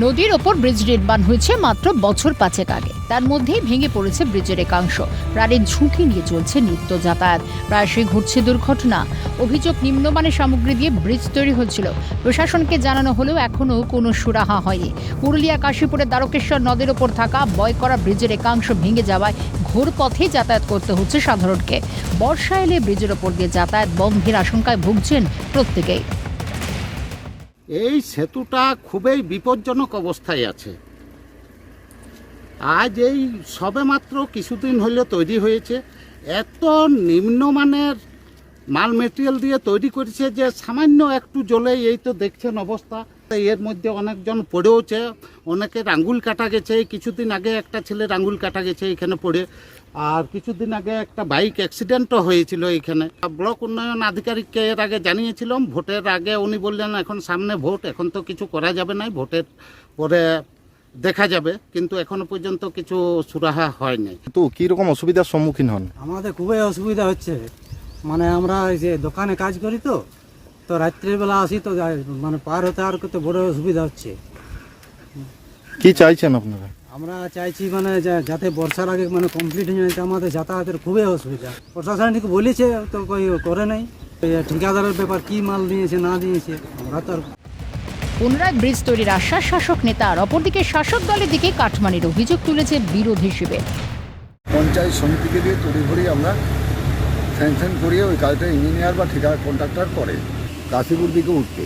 নদীর ওপর ব্রিজ নির্মাণ হয়েছে মাত্র বছর পাঁচেক আগে। তার মধ্যেই ভেঙে পড়েছে ব্রিজের একাংশ। প্রাণের ঝুঁকি নিয়ে চলছে নিত্য যাতায়াত। প্রায়শই ঘটছে দুর্ঘটনা। অভিযোগ নিম্নমানের সামগ্রী দিয়ে ব্রিজ তৈরি হচ্ছিল। প্রশাসনকে জানানো হলেও এখনও কোনো সুরাহা হয়নি। পুরুলিয়া, কাশীপুরের দ্বারকেশ্বর নদের ওপর থাকা বয় করা ব্রিজের একাংশ ভেঙে যাওয়ায় ঘোর পথে যাতায়াত করতে হচ্ছে সাধারণকে। বর্ষা এলে ব্রিজের ওপর দিয়ে যাতায়াত বন্ধের আশঙ্কায় ভুগছেন প্রত্যেকেই। এই সেতুটা খুবই বিপজ্জনক অবস্থায় আছে। আজ এই সবেমাত্র কিছুদিন হলে তৈরি হয়েছে। এত নিম্নমানের মাল মেটেরিয়াল দিয়ে তৈরি করেছে যে সামান্য একটু জলে এই তো দেখছেন অবস্থা। এর মধ্যে অনেকজন পড়েওছে, অনেকের আঙ্গুল কাটা গেছে। কিছুদিন আগে একটা ছেলের আঙ্গুল কাটা গেছে, এখানে পড়ে। আর কিছুদিন আগে একটা বাইক অ্যাক্সিডেন্টও হয়েছিল এখানে ব্লক উন্নয়ন আধিকারিককে এর আগে জানিয়েছিলাম ভোটের আগে উনি বললেন এখন সামনে ভোট এখন তো কিছু করা যাবে না ভোটের পরে দেখা যাবে। কিন্তু এখনও পর্যন্ত কিছু সুরাহা হয়নি। তো কি রকম অসুবিধার সম্মুখীন হন? আমাদের খুবই অসুবিধা হচ্ছে। মানে আমরা এই যে দোকানে কাজ করি তো তো রাত্রের বেলা আসি তো মানে পার হতে আর কত বড় অসুবিধা হচ্ছে। কি চাইছেন আপনারা? আমরা চাইছি মানে যা- যাতে বর্ষার আগে মানে কমপ্লিট হয়ে যায় আমাদের যাতায়াতের খুবই অসুবিধা। প্রশাসনিক বলেছে তো কই করে নাই। ঠিকাদারের ব্যাপার কি মাল দিয়েছে না দিয়েছে আমরা তো পুনরায় ব্রিজ তৈরির আশ্বাস শাসক নেতার অপরদিকে শাসক দলের দিকে কাঠমানির অভিযোগ তুলেছে বিরোধী হিসেবে। পঞ্চায়েত সমিতিকে দিয়ে তড়িঘড়ি আমরা স্যাংশন করিয়ে ওই কাজটা ইঞ্জিনিয়ার বা ঠিকা কন্ট্রাক্টর করে কাশিপুর দিকে উঠতে।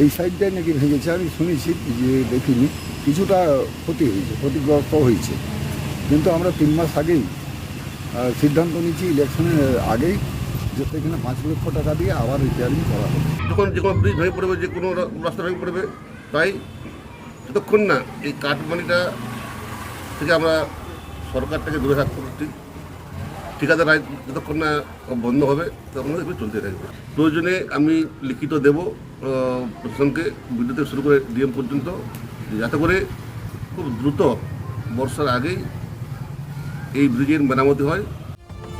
এই সাইডটাই নাকি ভেঙেছে। আমি শুনেছি যে দেখিনি। কিছুটা ক্ষতি হয়েছে, ক্ষতিগ্রস্ত হয়েছে। কিন্তু আমরা তিন মাস আগেই সিদ্ধান্ত নিয়েছি ইলেকশনের আগেই যে সেখানে পাঁচ লক্ষ টাকা দিয়ে আবার রিপেয়ারিং করা হবে। যখন যে কোনো ব্রিজ ভেঙে পড়বে, যে কোনো রাস্তা ভেঙে পড়বে, তাই যতক্ষণ না এই কাঠমানিটা থেকে আমরা সরকার থেকে দূরে থাকতে ঠিক ঠিকাদার আইন যতক্ষণ না বন্ধ হবে তখন এগুলো চলতে থাকবে। প্রয়োজনে আমি লিখিত দেব প্রশাসনকে বিদ্যুৎ শুরু করে ডিএম পর্যন্ত, যাতে করে খুব দ্রুত বর্ষার আগেই এই ব্রিজের মেরামতি হয়।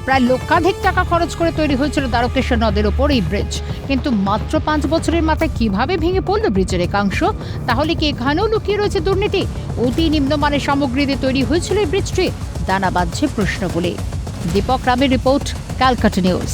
প্রায় লক্ষাধিক টাকা খরচ করে তৈরি হয়েছিল দ্বারকেশ্বর নদের ওপর এই ব্রিজ। কিন্তু মাত্র পাঁচ বছরের মাথায় কীভাবে ভেঙে পড়ল ব্রিজের একাংশ? তাহলে কি এখানেও লুকিয়ে রয়েছে দুর্নীতি? অতি নিম্নমানের সামগ্রী দিয়ে তৈরি হয়েছিল এই ব্রিজটি? দানা বাঁধছে প্রশ্নগুলি। দীপক রামের রিপোর্ট ক্যালকাটা নিউজ।